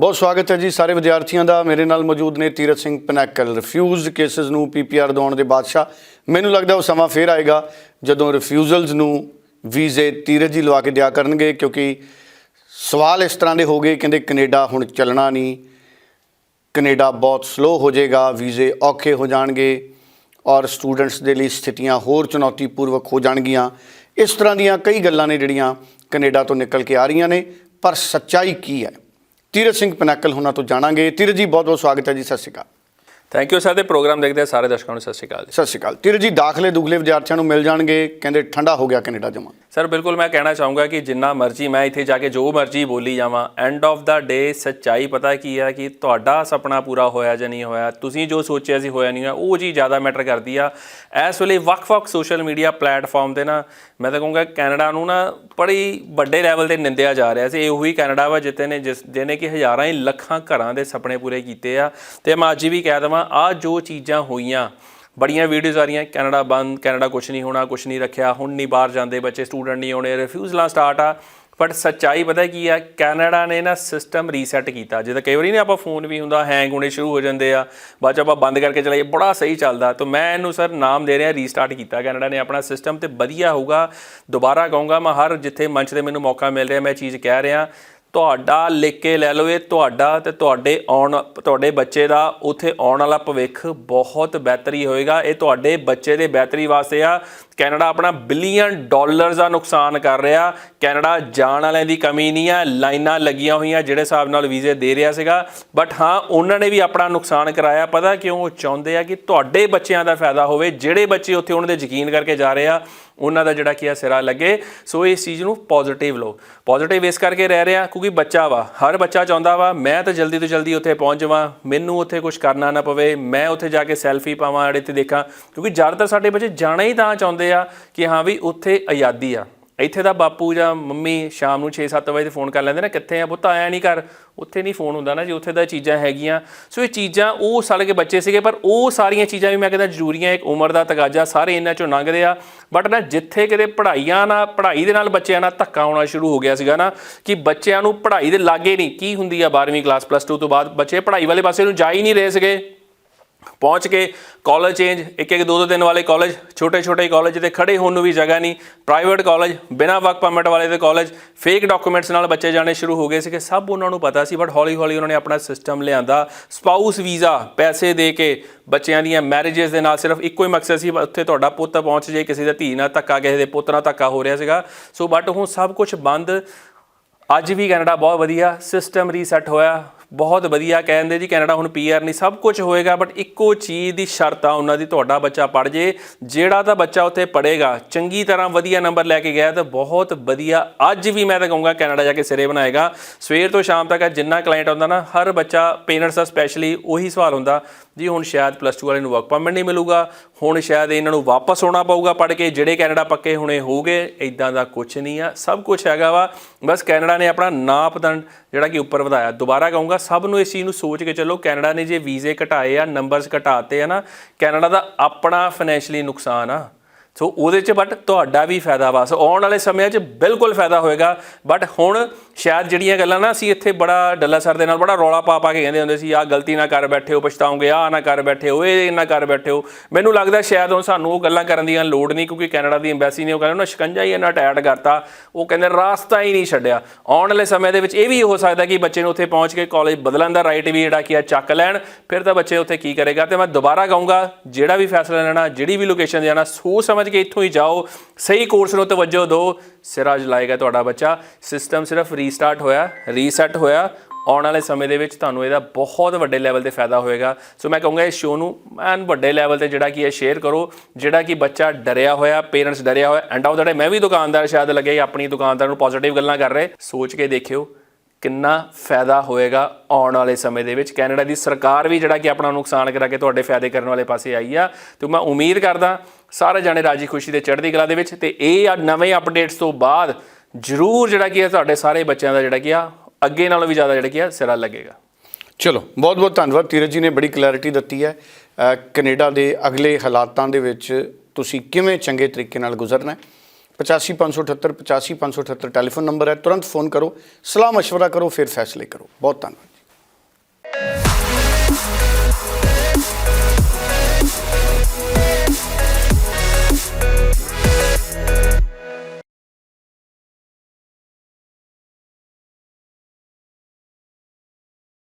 ਬਹੁਤ ਸਵਾਗਤ ਹੈ ਜੀ ਸਾਰੇ ਵਿਦਿਆਰਥੀਆਂ ਦਾ। ਮੇਰੇ ਨਾਲ ਮੌਜੂਦ ਨੇ Tirath Singh Pinnacle. Refused cases ਨੂੰ ਪੀਪੀਆਰ ਦਵਾਉਣ ਦੇ ਬਾਦਸ਼ਾਹ। ਮੈਨੂੰ ਲੱਗਦਾ ਉਹ ਸਮਾਂ ਫੇਰ ਆਏਗਾ ਜਦੋਂ ਰਿਫਿਊਜ਼ਲਸ ਨੂੰ ਵੀਜ਼ੇ ਤੀਰਤ ਜੀ ਲਵਾ ਕੇ ਦਿਆ ਕਰਨਗੇ ਕਿਉਂਕਿ ਸਵਾਲ ਇਸ ਤਰ੍ਹਾਂ ਦੇ ਹੋ ਗਏ, ਕਹਿੰਦੇ ਕੈਨੇਡਾ ਹੁਣ ਚੱਲਣਾ ਨਹੀਂ। ਕੈਨੇਡਾ ਬਹੁਤ ਸਲੋ ਹੋ ਜਾਏਗਾ, ਵੀਜ਼ੇ ਔਖੇ ਹੋ ਜਾਣਗੇ ਔਰ ਸਟੂਡੈਂਟਸ ਦੇ ਲਈ ਸਥਿਤੀਆਂ ਹੋਰ ਚੁਣੌਤੀਪੂਰਵਕ ਹੋ ਜਾਣਗੀਆਂ। ਇਸ ਤਰ੍ਹਾਂ ਦੀਆਂ ਕਈ ਗੱਲਾਂ ਨੇ ਜਿਹੜੀਆਂ ਕੈਨੇਡਾ ਤੋਂ ਨਿਕਲ ਕੇ ਆ ਰਹੀਆਂ ਨੇ, ਪਰ ਸੱਚਾਈ ਕੀ ਹੈ? ਤੀਰਤ ਸਿੰਘ ਪਨੈਕਲ ਹੁਣਾਂ ਤੋਂ ਜਾਣਾਂਗੇ। ਤੀਰਤ ਜੀ ਬਹੁਤ ਬਹੁਤ ਸਵਾਗਤ ਹੈ ਜੀ। ਸਤਿ ਸ਼੍ਰੀ ਅਕਾਲ। ਥੈਂਕ ਯੂ ਸਰ ਦੇ ਪ੍ਰੋਗਰਾਮ ਦੇਖਦੇ ਸਾਰੇ ਦਰਸ਼ਕਾਂ ਨੂੰ। ਸਤਿ ਸ਼੍ਰੀ ਅਕਾਲ ਜੀ। ਸਤਿ ਸ਼੍ਰੀ ਅਕਾਲ। ਤੀਰਤ ਜੀ ਦਾਖਲੇ ਦੁਗਲੇ ਵਿਦਿਆਰਥੀਆਂ ਨੂੰ ਮਿਲ ਜਾਣਗੇ। ਕਹਿੰਦੇ ਠੰਡਾ ਹੋ ਗਿਆ ਕੈਨੇਡਾ ਜਮਾ। ਸਰ ਬਿਲਕੁਲ ਮੈਂ ਕਹਿਣਾ ਚਾਹੂੰਗਾ ਕਿ ਜਿੰਨਾ ਮਰਜ਼ੀ ਮੈਂ ਇੱਥੇ ਜਾ ਕੇ ਜੋ ਮਰਜ਼ੀ ਬੋਲੀ ਜਾਵਾਂ ਐਂਡ ਆਫ ਦਾ ਡੇ ਸੱਚਾਈ ਪਤਾ ਕੀ ਹੈ ਕਿ ਤੁਹਾਡਾ ਸੁਪਨਾ ਪੂਰਾ ਹੋਇਆ ਜਾਂ ਨਹੀਂ ਹੋਇਆ, ਤੁਸੀਂ ਜੋ ਸੋਚਿਆ ਸੀ ਹੋਇਆ ਨਹੀਂ ਹੋਇਆ, ਉਹ ਜੀ ਜ਼ਿਆਦਾ ਮੈਟਰ ਕਰਦੀ ਆ। ਇਸ ਵੇਲੇ ਵੱਖ-ਵੱਖ ਸੋਸ਼ਲ ਮੀਡੀਆ ਪਲੇਟਫਾਰਮ ਤੇ ਨਾ, ਮੈਂ ਤਾਂ ਕਹੂੰਗਾ ਕੈਨੇਡਾ ਨੂੰ ਨਾ ਬੜੀ ਵੱਡੇ ਲੈਵਲ ਤੇ ਨਿੰਦਿਆ ਜਾ ਰਿਹਾ ਸੀ। ਇਹ ਉਹੀ ਕੈਨੇਡਾ ਵਾ ਜਿੱਤੇ ਨੇ ਜਿਸ, ਜਿਹਨੇ ਕਿ ਹਜ਼ਾਰਾਂ ਹੀ ਲੱਖਾਂ ਘਰਾਂ ਦੇ ਸੁਪਨੇ ਪੂਰੇ ਕੀਤੇ ਆ। ਤੇ ਮੈਂ ਅੱਜ ਵੀ ਕਹਿ ਦਵਾਂ ਆ ਜੋ ਚੀਜ਼ਾਂ ਹੋਈਆਂ ਬੜੀਆਂ ਵੀਡੀਓਜ਼ ਆ ਰਹੀਆਂ, ਕੈਨੇਡਾ ਬੰਦ, ਕੈਨੇਡਾ ਕੁਝ ਨਹੀਂ ਹੋਣਾ ਕੁਝ ਨਹੀਂ ਰੱਖਿਆ, ਹੁਣ ਨਹੀਂ ਬਾਹਰ ਜਾਂਦੇ, ਬੱਚੇ ਸਟੂਡੈਂਟ ਨਹੀਂ ਆਉਣੇ ਰਿਫਿਊਜ਼ਲਾਂ ਸਟਾਰਟ ਆ। ਬਟ ਸੱਚਾਈ ਪਤਾ ਕੀ ਆ, ਕੈਨੇਡਾ ਨੇ ਨਾ ਸਿਸਟਮ ਰੀਸੈਟ ਕੀਤਾ। ਜਿੱਦਾਂ ਕਈ ਵਾਰੀ ਨਹੀਂ ਆਪਾਂ ਫੋਨ ਵੀ ਹੁੰਦਾ ਹੈਂਗ ਹੋਣੇ ਸ਼ੁਰੂ ਹੋ ਜਾਂਦੇ ਆ, ਬਾਅਦ 'ਚ ਆਪਾਂ ਬੰਦ ਕਰਕੇ ਚਲਾਈਏ, ਬੜਾ ਸਹੀ ਚੱਲਦਾ। ਤਾਂ ਮੈਂ ਇਹਨੂੰ ਸਰ ਨਾਮ ਦੇ ਰਿਹਾ ਰੀਸਟਾਰਟ ਕੀਤਾ ਕੈਨੇਡਾ ਨੇ ਆਪਣਾ ਸਿਸਟਮ ਤੇ ਵਧੀਆ ਹੋਊਗਾ। ਦੁਬਾਰਾ ਕਹੂੰਗਾ ਮੈਂ ਹਰ ਜਿੱਥੇ ਮੰਚ ਤੇ ਮੈਨੂੰ ਮੌਕਾ ਮਿਲ ਰਿਹਾ, ਮੈਂ ਇਹ ਚੀਜ਼ ਕਹਿ ਰਿਹਾ। ਤੁਹਾਡਾ ਲਿਖ ਕੇ ਲੈ ਲਓ, ਇਹ ਤੁਹਾਡਾ ਤੇ ਤੁਹਾਡੇ ਆਉਣ, ਤੁਹਾਡੇ ਬੱਚੇ ਦਾ ਉੱਥੇ ਆਉਣ ਵਾਲਾ ਭਵਿੱਖ ਬਹੁਤ ਬਿਹਤਰੀ ਹੋਏਗਾ। ਇਹ ਤੁਹਾਡੇ ਬੱਚੇ ਦੇ ਬਿਹਤਰੀ ਵਾਸਤੇ ਆ। ਕੈਨੇਡਾ ਆਪਣਾ ਬਿਲੀਅਨ ਡਾਲਰਸ ਦਾ ਨੁਕਸਾਨ ਕਰ ਰਿਹਾ। ਕੈਨੇਡਾ ਜਾਣ ਵਾਲਿਆਂ ਦੀ ਕਮੀ ਨਹੀਂ ਆ, ਲਾਈਨਾਂ ਲੱਗੀਆਂ ਹੋਈਆਂ ਜਿਹੜੇ ਹਿਸਾਬ ਨਾਲ ਵੀਜ਼ੇ ਦੇ ਰਿਹਾ ਸੀਗਾ। ਬਟ ਹਾਂ, ਉਹਨਾਂ ਨੇ ਵੀ ਆਪਣਾ ਨੁਕਸਾਨ ਕਰਾਇਆ। ਪਤਾ ਕਿਉਂ? ਉਹ ਚਾਹੁੰਦੇ ਆ ਕਿ ਤੁਹਾਡੇ ਬੱਚਿਆਂ ਦਾ ਫਾਇਦਾ ਹੋਵੇ। ਜਿਹੜੇ ਬੱਚੇ ਉੱਥੇ ਉਹਨਾਂ ਦੇ ਯਕੀਨ ਕਰਕੇ ਜਾ ਰਹੇ ਆ ਉਹਨਾਂ ਦਾ ਜਿਹੜਾ ਕੀ ਆ ਸਿਰਾ ਲੱਗੇ। ਸੋ ਇਸ ਚੀਜ਼ ਨੂੰ ਪੋਜ਼ਿਟਿਵ ਲਓ। ਪੋਜ਼ਿਟਿਵ ਇਸ ਕਰਕੇ ਰਹਿ ਰਿਹਾ ਕਿਉਂਕਿ ਬੱਚਾ ਵਾ। ਹਰ ਬੱਚਾ ਚਾਹੁੰਦਾ ਵਾ, ਮੈਂ ਤਾਂ ਜਲਦੀ ਤੋਂ ਜਲਦੀ ਉੱਥੇ ਪਹੁੰਚ ਜਾਵਾਂ। ਮੈਨੂੰ ਉੱਥੇ ਕੁਝ ਕਰਨਾ ਨਾ ਪਵੇ। ਮੈਂ ਉੱਥੇ ਜਾ ਕੇ ਸੈਲਫੀ ਪਾਵਾਂ ਅੜੇ ਤੇ ਦੇਖਾਂ। ਕਿਉਂਕਿ ਜ਼ਿਆਦਾਤਰ ਸਾਡੇ ਬੱਚੇ ਜਾਣਾ ਹੀ ਤਾਂ ਚਾਹੁੰਦੇ ਆ ਕਿ ਹਾਂ ਵੀ ਉੱਥੇ ਆਜ਼ਾਦੀ ਆ। ਇੱਥੇ ਦਾ ਬਾਪੂ ਜਾਂ ਮੰਮੀ ਸ਼ਾਮ ਨੂੰ 6-7 ਵਜੇ ਤੇ ਫੋਨ ਕਰ ਲੈਂਦੇ ਨੇ, ਕਿੱਥੇ ਆ ਪੁੱਤ, ਆਇਆ ਨਹੀਂ ਕਰ ਉੱਥੇ ਨਹੀਂ ਫੋਨ ਹੁੰਦਾ ਨਾ ਜੀ, ਉੱਥੇ ਦਾ ਚੀਜ਼ਾਂ ਹੈਗੀਆਂ। ਸੋ ਇਹ ਚੀਜ਼ਾਂ ਉਹ ਸਾਲ ਕੇ ਬੱਚੇ ਸੀਗੇ, ਪਰ ਉਹ ਸਾਰੀਆਂ ਚੀਜ਼ਾਂ ਵੀ ਮੈਂ ਕਹਿੰਦਾ ਜ਼ਰੂਰੀਆਂ, ਇੱਕ ਉਮਰ ਦਾ ਤਕਾਜ਼ਾ ਸਾਰੇ ਇਹਨਾਂ ਚੋਂ ਲੰਘਦੇ ਆ। ਬਟ ਨਾ ਜਿੱਥੇ ਕਿਤੇ ਪੜ੍ਹਾਈਆਂ ਨਾਲ, ਪੜ੍ਹਾਈ ਦੇ ਨਾਲ ਬੱਚਿਆਂ ਨਾਲ ਧੱਕਾ ਹੋਣਾ ਸ਼ੁਰੂ ਹੋ ਗਿਆ ਸੀਗਾ ਨਾ, ਕਿ ਬੱਚਿਆਂ ਨੂੰ ਪੜ੍ਹਾਈ ਦੇ ਲਾਗੇ ਨਹੀਂ। ਕੀ ਹੁੰਦੀ ਆ 12ਵੀਂ ਕਲਾਸ ਪਲੱਸ 2 ਤੋਂ ਬਾਅਦ ਬੱਚੇ ਪੜ੍ਹਾਈ ਵਾਲੇ ਪਾਸੇ ਨੂੰ ਜਾ ਹੀ ਨਹੀਂ ਰਹੇ ਸੀਗੇ। ਪਹੁੰਚ ਕੇ ਕਾਲਜ ਚੇਂਜ ਇੱਕ ਇੱਕ ਦੋ ਦੋ ਦਿਨ ਵਾਲੇ ਕਾਲਜ ਛੋਟੇ ਛੋਟੇ ਕਾਲਜ ਤੇ ਖੜੇ ਹੋਣ ਨੂੰ ਵੀ ਜਗ੍ਹਾ ਨਹੀਂ। ਪ੍ਰਾਈਵੇਟ ਕਾਲਜ ਬਿਨਾਂ ਵਰਕ ਪਰਮਿਟ ਵਾਲੇ ਦੇ ਕਾਲਜ ਫੇਕ ਡਾਕੂਮੈਂਟਸ ਨਾਲ ਬੱਚੇ ਜਾਣੇ ਸ਼ੁਰੂ ਹੋ ਗਏ ਸੀ ਕਿ ਸਭ ਉਹਨਾਂ ਨੂੰ ਪਤਾ ਸੀ ਬਟ ਹੌਲੀ ਹੌਲੀ ਉਹਨਾਂ ਨੇ ਆਪਣਾ ਸਿਸਟਮ ਲਿਆਂਦਾ। ਸਪਾਊਸ ਵੀਜ਼ਾ ਪੈਸੇ ਦੇ ਕੇ ਬੱਚਿਆਂ ਦੀਆਂ ਮੈਰਿਜਸ ਦੇ ਨਾਲ ਸਿਰਫ ਇੱਕੋ ਹੀ ਮਕਸਦ ਸੀ, ਉੱਥੇ ਤੁਹਾਡਾ ਪੁੱਤ ਪਹੁੰਚ ਜੇ, ਕਿਸੇ ਦਾ ਧੀ ਨਾਲ ਧੱਕਾ, ਕਿਸੇ ਦੇ ਪੁੱਤ ਨਾਲ ਧੱਕਾ ਹੋ ਰਿਹਾ ਸੀਗਾ। ਸੋ ਬਟ ਹੁਣ ਸਭ ਕੁਝ ਬੰਦ। ਅੱਜ ਵੀ ਕੈਨੇਡਾ ਬਹੁਤ ਵਧੀਆ ਸਿਸਟਮ ਰੀਸੈਟ ਹੋਇਆ, ਬਹੁਤ ਵਧੀਆ ਕਹਿੰਦੇ ਜੀ, ਕੈਨੇਡਾ ਹੁਣ ਪੀਆਰ ਨਹੀਂ, ਸਭ ਕੁਝ ਹੋਏਗਾ ਬਟ ਇੱਕੋ ਚੀਜ਼ ਦੀ ਸ਼ਰਤ ਆ, ਉਹਨਾਂ ਦੀ, ਤੁਹਾਡਾ ਬੱਚਾ ਪੜ ਜੇ, ਜਿਹੜਾ ਤਾਂ ਬੱਚਾ ਉੱਥੇ ਪੜੇਗਾ ਚੰਗੀ ਤਰ੍ਹਾਂ ਵਧੀਆ ਨੰਬਰ ਲੈ ਕੇ ਗਿਆ, ਤਾਂ ਬਹੁਤ ਵਧੀਆ, ਅੱਜ ਵੀ ਮੈਂ ਤਾਂ ਕਹੂੰਗਾ ਕੈਨੇਡਾ ਜਾ ਕੇ ਸਿਰੇ ਬਣਾਏਗਾ। ਸਵੇਰ ਤੋਂ ਸ਼ਾਮ ਤੱਕ ਜਿੰਨਾ ਕਲਾਇੰਟ ਆਉਂਦਾ ਨਾ, ਹਰ ਬੱਚਾ ਪੇਰੈਂਟਸ ਦਾ ਸਪੈਸ਼ਲੀ ਉਹੀ ਸਵਾਲ ਹੁੰਦਾ, ਜੀ ਹੁਣ ਸ਼ਾਇਦ ਪਲੱਸ 2 ਵਾਲੇ ਨੂੰ ਵਰਕ ਪਰਮਿਟ ਨਹੀਂ ਮਿਲੂਗਾ, ਹੁਣ ਸ਼ਾਇਦ ਇਹਨਾਂ ਨੂੰ ਵਾਪਸ ਆਉਣਾ ਪਊਗਾ ਪੜ ਕੇ, ਜਿਹੜੇ ਕੈਨੇਡਾ ਪੱਕੇ ਹੋਣੇ ਹੋਗੇ ਇਦਾਂ ਦਾ ਕੁਝ ਨਹੀਂ ਆ, ਸਭ ਕੁਝ ਹੈਗਾ ਵਾ, ਬਸ ਕੈਨੇਡਾ ਨੇ ਆਪਣਾ ਨਾਪਦੰਡ ਜਿਹੜਾ ਕਿ ਉੱਪਰ ਵਧਾਇਆ। ਦੁਬਾਰਾ ਕਹੂੰਗਾ, ਸਭ ਨੂੰ ਇਸ ਚੀਜ਼ ਨੂੰ ਸੋਚ ਕੇ ਚੱਲੋ, ਕੈਨੇਡਾ ਨੇ ਜੇ ਵੀਜ਼ੇ ਘਟਾਏ ਆ ਨੰਬਰਸ ਘਟਾਤੇ ਆ ਨਾ, ਕੈਨੇਡਾ ਦਾ ਆਪਣਾ ਫਾਈਨੈਂਸ਼ੀਅਲੀ ਨੁਕਸਾਨ ਆ। ਸੋ ਉਹਦੇ 'ਚ ਬਟ ਤੁਹਾਡਾ ਵੀ ਫਾਇਦਾ ਵਾ। ਸੋ ਆਉਣ ਵਾਲੇ ਸਮਿਆਂ 'ਚ ਬਿਲਕੁਲ ਫਾਇਦਾ ਹੋਏਗਾ। ਬਟ ਹੁਣ ਸ਼ਾਇਦ ਜਿਹੜੀਆਂ ਗੱਲਾਂ ਨਾ ਅਸੀਂ ਇੱਥੇ ਬੜਾ ਡੱਲਾ ਸਰ ਦੇ ਨਾਲ ਬੜਾ ਰੌਲਾ ਪਾ ਪਾ ਕੇ ਕਹਿੰਦੇ ਹੁੰਦੇ ਸੀ, ਆਹ ਗਲਤੀ ਨਾ ਕਰ ਬੈਠੇ ਹੋ ਪਛਤਾਉਂਗੇ ਆਹ ਨਾ ਕਰ ਬੈਠੇ ਹੋ, ਇਹ ਨਾ ਕਰ ਬੈਠੇ ਹੋ। ਮੈਨੂੰ ਲੱਗਦਾ ਸ਼ਾਇਦ ਹੁਣ ਸਾਨੂੰ ਉਹ ਗੱਲਾਂ ਕਰਨ ਦੀਆਂ ਲੋੜ ਨਹੀਂ, ਕਿਉਂਕਿ ਕੈਨੇਡਾ ਦੀ ਐਮਬੈਸੀ ਨੇ ਉਹ ਕਹਿੰਦੇ ਉਹਨਾਂ ਸ਼ਿਕੰਜਾ ਹੀ ਇਹਨਾਂ ਟਾਇਟ ਕਰਤਾ, ਉਹ ਕਹਿੰਦੇ ਰਾਸਤਾ ਹੀ ਨਹੀਂ ਛੱਡਿਆ। ਆਉਣ ਵਾਲੇ ਸਮੇਂ ਦੇ ਵਿੱਚ ਇਹ ਵੀ ਹੋ ਸਕਦਾ ਕਿ ਬੱਚੇ ਨੂੰ ਉੱਥੇ ਪਹੁੰਚ ਕੇ ਕਾਲਜ ਬਦਲਣ ਦਾ ਰਾਈਟ ਵੀ ਜਿਹੜਾ ਕੀ ਆ ਚੱਕ ਲੈਣ, ਫਿਰ ਤਾਂ ਬੱਚੇ ਉੱਥੇ ਕੀ ਕਰੇਗਾ? ਤੇ ਮੈਂ ਦੁਬਾਰਾ ਕਹੂੰਗਾ, ਜਿਹੜਾ ਵੀ ਫੈਸਲਾ ਲੈਣਾ, ਜਿਹੜੀ ਵੀ ਲੋਕੇਸ਼ਨ ਜਾਣਾ, ਸੋਚ ਸਮਝ ਕੇ ਇੱਥੋਂ ਹੀ ਜਾਓ, ਸਹੀ ਕੋਰਸ ਨੂੰ ਤਵੱਜੋ ਦਿਓ ਸਿਰਾ ਲਾਏਗਾ ਤੁਹਾਡਾ ਬੱਚਾ। ਸਿਸਟਮ ਸਿਰਫ ਰੀਸਟਾਰਟ ਹੋਇਆ ਰੀਸੈਟ ਹੋਇਆ। ਆਉਣ ਵਾਲੇ ਸਮੇਂ ਦੇ ਵਿੱਚ ਤੁਹਾਨੂੰ ਇਹਦਾ ਬਹੁਤ ਵੱਡੇ ਲੈਵਲ ਤੇ ਫਾਇਦਾ ਹੋਏਗਾ। ਸੋ ਮੈਂ ਕਹੂੰਗਾ ਇਸ ਸ਼ੋਅ ਨੂੰ ਐਨ ਵੱਡੇ ਲੈਵਲ ਤੇ ਜਿਹੜਾ ਕਿ ਇਹ ਸ਼ੇਅਰ ਕਰੋ, ਜਿਹੜਾ ਕਿ ਬੱਚਾ ਡਰਿਆ ਹੋਇਆ ਪੇਰੈਂਟਸ ਡਰਿਆ ਹੋਇਆ। ਐਂਡ ਆਫ ਦਾ ਡੇ ਮੈਂ ਵੀ ਦੁਕਾਨਦਾਰ ਸ਼ਾਇਦ ਲੱਗੇ, ਆਪਣੀ ਦੁਕਾਨਦਾਰ ਨੂੰ ਪੋਜ਼ਿਟਿਵ ਗੱਲਾਂ ਕਰ ਰਹੇ। ਸੋਚ ਕੇ ਦੇਖਿਓ ਕਿੰਨਾ ਫਾਇਦਾ ਹੋਏਗਾ ਆਉਣ ਵਾਲੇ ਸਮੇਂ ਦੇ ਵਿੱਚ। ਕੈਨੇਡਾ ਦੀ ਸਰਕਾਰ ਵੀ ਜਿਹੜਾ ਕਿ ਆਪਣਾ ਨੁਕਸਾਨ ਕਰਾ ਕੇ ਤੁਹਾਡੇ ਫਾਇਦੇ ਕਰਨ ਵਾਲੇ ਪਾਸੇ ਆਈ ਆ। ਤੇ ਮੈਂ ਉਮੀਦ ਕਰਦਾ, ਸਾਰੇ ਜਾਣੇ ਰਾਜੀ ਖੁਸ਼ੀ ਤੇ ਚੜ੍ਹਦੀ ਕਲਾ ਦੇ ਵਿੱਚ। ਤੇ ਇਹ ਆ ਨਵੇਂ ਅਪਡੇਟਸ ਤੋਂ ਬਾਅਦ ਜ਼ਰੂਰ ਜਿਹੜਾ ਕੀ ਹੈ ਤੁਹਾਡੇ ਸਾਰੇ ਬੱਚਿਆਂ ਦਾ ਜਿਹੜਾ ਕੀ ਆ ਅੱਗੇ ਨਾਲੋਂ ਵੀ ਜ਼ਿਆਦਾ ਜਿਹੜਾ ਕੀ ਆ ਸਿਰਾ ਲੱਗੇਗਾ ਚਲੋ ਬਹੁਤ ਬਹੁਤ ਧੰਨਵਾਦ ਤੀਰਤ ਜੀ ਨੇ ਬੜੀ ਕਲੈਰਿਟੀ ਦਿੱਤੀ ਹੈ ਅ, ਕੈਨੇਡਾ ਦੇ ਅਗਲੇ ਹਾਲਾਤਾਂ ਦੇ ਵਿੱਚ ਤੁਸੀਂ ਕਿਵੇਂ ਚੰਗੇ ਤਰੀਕੇ ਨਾਲ ਗੁਜ਼ਰਨਾ ਹੈ 8558 85578 ਟੈਲੀਫੋਨ ਨੰਬਰ ਹੈ ਤੁਰੰਤ ਫੋਨ ਕਰੋ ਸਲਾਹ مشورہ ਕਰੋ ਫਿਰ ਫੈਸਲੇ ਕਰੋ ਬਹੁਤ ਧੰਨਵਾਦ